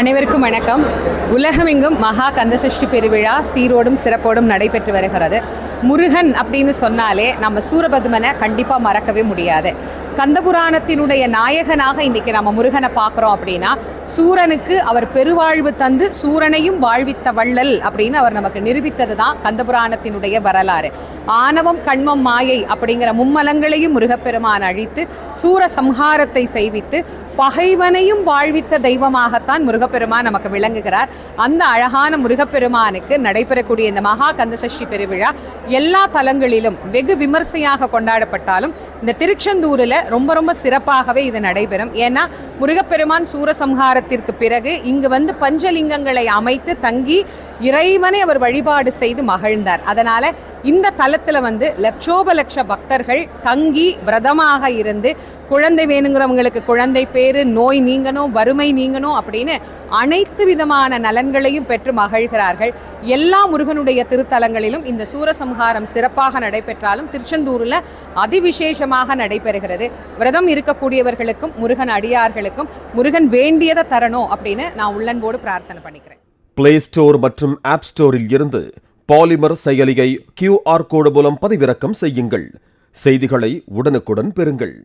அனைவருக்கும் வணக்கம். உலகமெங்கும் மகா கந்தசஷ்டி பெருவிழா சீரோடும் சிறப்போடும் நடைபெற்று வருகிறது. முருகன் அப்படின்னு சொன்னாலே நம்ம சூரபதுமனை கண்டிப்பாக மறக்கவே முடியாது. கந்தபுராணத்தினுடைய நாயகனாக இன்றைக்கி நம்ம முருகனை பார்க்குறோம் அப்படின்னா சூரனுக்கு அவர் பெருவாழ்வு தந்து சூரனையும் வாழ்வித்த வள்ளல் அப்படின்னு அவர் நமக்கு நிரூபித்தது தான் கந்தபுராணத்தினுடைய வரலாறு. ஆணவம் கண்மம் மாயை அப்படிங்கிற மும்மலங்களையும் முருகப்பெருமான் அழித்து சூர சம்ஹாரத்தை செய்வித்து பகைவனையும் வாழ்வித்த தெய்வமாகத்தான் முருகப்பெருமான் நமக்கு விளங்குகிறார். அந்த அழகான முருகப்பெருமானுக்கு நடைபெறக்கூடிய இந்த மகா கந்தசஷ்டி பெருவிழா எல்லா தலங்களிலும் வெகு விமர்சையாக கொண்டாடப்பட்டாலும் இந்த திருச்செந்தூரில் ரொம்ப ரொம்ப சிறப்பாகவே இது நடைபெறும். ஏன்னா முருகப்பெருமான் சூரசம்ஹாரத்திற்கு பிறகு இங்கு வந்து பஞ்சலிங்கங்களை அமைத்து தங்கி இறைவனை அவர் வழிபாடு செய்து மகிழ்ந்தார். அதனால் இந்த தலத்தில் வந்து லட்சோப லட்ச பக்தர்கள் தங்கி விரதமாக இருந்து குழந்தை வேணுங்கிறவங்களுக்கு குழந்தை பேர் நோய் நீங்கணும் வறுமை நீங்கணும் அப்படின்னு அனைத்து விதமான நலன்களையும் பெற்று மகிழ்கிறார்கள். எல்லா முருகனுடைய திருத்தலங்களிலும் இந்த சூரசம்ஹாரம் சிறப்பாக நடைபெற்றாலும் திருச்செந்தூரில் அதிவிசேஷமாக நடைபெறுகிறது. விரதம் இருக்கக்கூடியவர்களுக்கும் முருகன் அடியார்களுக்கும் முருகன் வேண்டியதை தரணும் அப்படின்னு நான் உள்ளன்போடு பிரார்த்தனை பண்ணிக்கிறேன். பிளே ஸ்டோர் மற்றும் ஆப் ஸ்டோரில் இருந்து பாலிமர் செயலியை கியூஆர் கோடு மூலம் பதிவிறக்கம் செய்யுங்கள். செய்திகளை உடனுக்குடன் பெறுங்கள்.